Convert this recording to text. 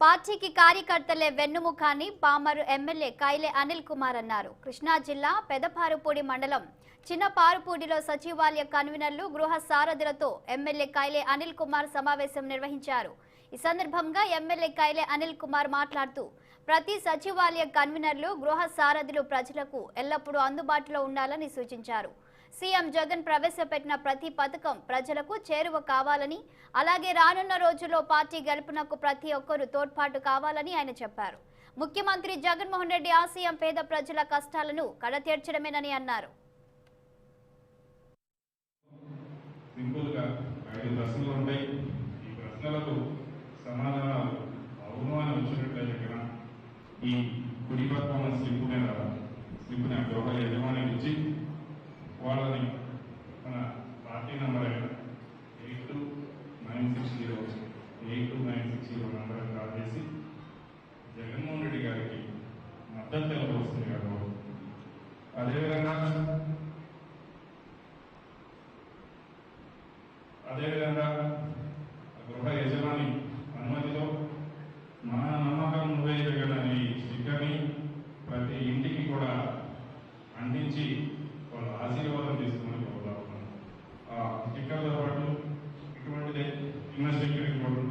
పార్టీకి కార్యకర్తలే వెన్నుముఖాన్ని పామరు ఎమ్మెల్యే కైలే అనిల్ కుమార్ అన్నారు. కృష్ణా జిల్లా పెదపారుపూడి మండలం చిన్న పారుపూడిలో సచివాలయ కన్వీనర్లు గృహ సారథులతో ఎమ్మెల్యే కైలే అనిల్ కుమార్ సమావేశం నిర్వహించారు. ఈ సందర్భంగా ఎమ్మెల్యే కైలే అనిల్ కుమార్ మాట్లాడుతూ ప్రతి సచివాలయ కన్వీనర్లు గృహ సారథులు ప్రజలకు ఎల్లప్పుడూ అందుబాటులో ఉండాలని సూచించారు. సీఎం జగన్ ప్రవేశపెట్టిన ప్రతి పథకం ప్రజలకు చేరువ కావాలని అలాగే రానున్న రోజుల్లో పార్టీ గెలుపునకు ప్రతి ఒక్కరూ తోడ్పాటు కావాలని ఆయన చెప్పారు. ముఖ్యమంత్రి జగన్మోహన్ రెడ్డి ఆశయం పేద ప్రజల కష్టాలను కడతీర్చడమేనని అన్నారు. సింపుల్గా ఐదు ప్రశ్నలు ఉంటాయి. ఈ ప్రశ్నలకు సమాధానాలు అవును అని వచ్చినట్లయితే ఈ కుడి పక్కన స్లిప్ వాళ్ళని మన పార్టీ నెంబర్ అయిన eight two nine six zero eight two nine six zero number call చేసి జగన్మోహన్ రెడ్డి గారికి మద్దతు తెలపవస్తుంది కదా అదేవిధంగా అదేవిధంగా గృహ యజమాని అనుమతితో మన నమ్మకం నువ్వే జగన్ అనే స్టిక్కర్ని ప్రతి ఇంటికి కూడా అందించి వాళ్ళ ఆశీర్వాదం తీసుకోమని కోరుతా ఉన్నాను స్టిక్కర్తో పాటు ఇటువంటిదే ఇన్నర్ సెక్యూరిటీ కూడా